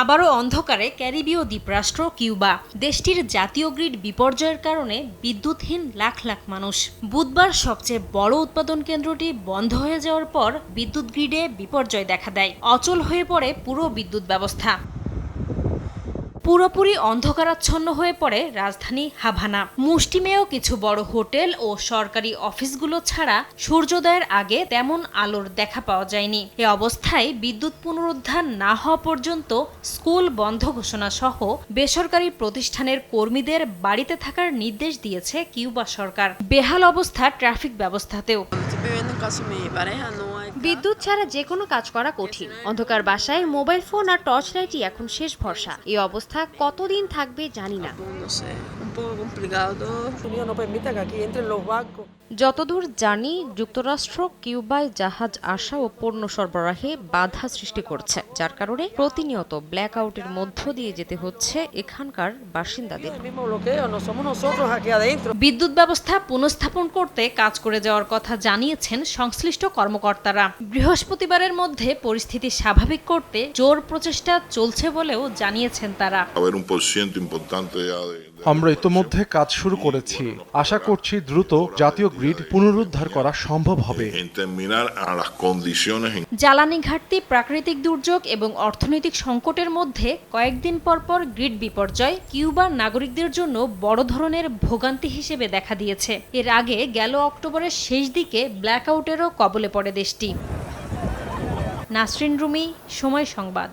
আবারও অন্ধকারে ক্যারিবীয় দ্বীপরাষ্ট্র কিউবা, দেশটির জাতীয় গ্রিড বিপর্যয়ের কারণে বিদ্যুৎহীন লাখ লাখ মানুষ। বুধবার সবচেয়ে বড় উৎপাদন কেন্দ্রটি বন্ধ হয়ে যাওয়ার পর বিদ্যুৎ গ্রিডে বিপর্যয় দেখা দেয়। অচল হয়ে পড়ে পুরো বিদ্যুৎ ব্যবস্থা। পুরোপুরি অন্ধকারাচ্ছন্ন হয়ে পড়ে রাজধানী হাভানা। মুষ্টিমেয় কিছু বড় হোটেল ও সরকারি অফিসগুলো ছাড়া সূর্যোদয়ের আগে তেমন আলোর দেখা পাওয়া যায়নি। এ অবস্থায় বিদ্যুৎ পুনরুদ্ধার না হওয়া পর্যন্ত স্কুল বন্ধ ঘোষণা সহ বেসরকারি প্রতিষ্ঠানের কর্মীদের বাড়িতে থাকার নির্দেশ দিয়েছে কিউবা সরকার। বেহাল অবস্থা ট্রাফিক ব্যবস্থাতেও। বিদ্যুৎ ছাড়া যে কোনো কাজ করা কঠিন। অন্ধকার বাসায় মোবাইল ফোন আর টর্চ লাইটই এখন শেষ ভরসা। এই অবস্থা কতদিন থাকবে জানি না. যতদূর জানি যুক্তরাষ্ট্র কিউবায় জাহাজ আসা ও পণ্য সরবরাহে বাধা সৃষ্টি করছে যার কারণে প্রতিনিয়ত ব্ল্যাক আউটের মধ্য দিয়ে যেতে হচ্ছে এখানকার বাসিন্দাদের. বিদ্যুৎ ব্যবস্থা পুনঃস্থাপন করতে কাজ করে যাওয়ার কথা জানিয়েছেন সংশ্লিষ্ট কর্মকর্তারা। বৃহস্পতিবারের মধ্যে পরিস্থিতি স্বাভাবিক করতে জোর প্রচেষ্টা চলছে বলেও জানিয়েছেন তারা। আমরা ইতোমধ্যে কাজ শুরু করেছি। আশা করছি দ্রুত জাতীয় গ্রিড পুনরুদ্ধার করা সম্ভব হবে। জ্বালানি ঘাটতি প্রাকৃতিক দুর্যোগ এবং অর্থনৈতিক সংকটের মধ্যে কয়েকদিন পর পর গ্রিড বিপর্যয় কিউবার নাগরিকদের জন্য বড় ধরনের ভোগান্তি হিসেবে দেখা দিয়েছে। এর আগে গেল অক্টোবরের শেষ দিকে ব্ল্যাকআউটেরও কবলে পড়ে দেশটি। নাসরিন রুমি সময় সংবাদ।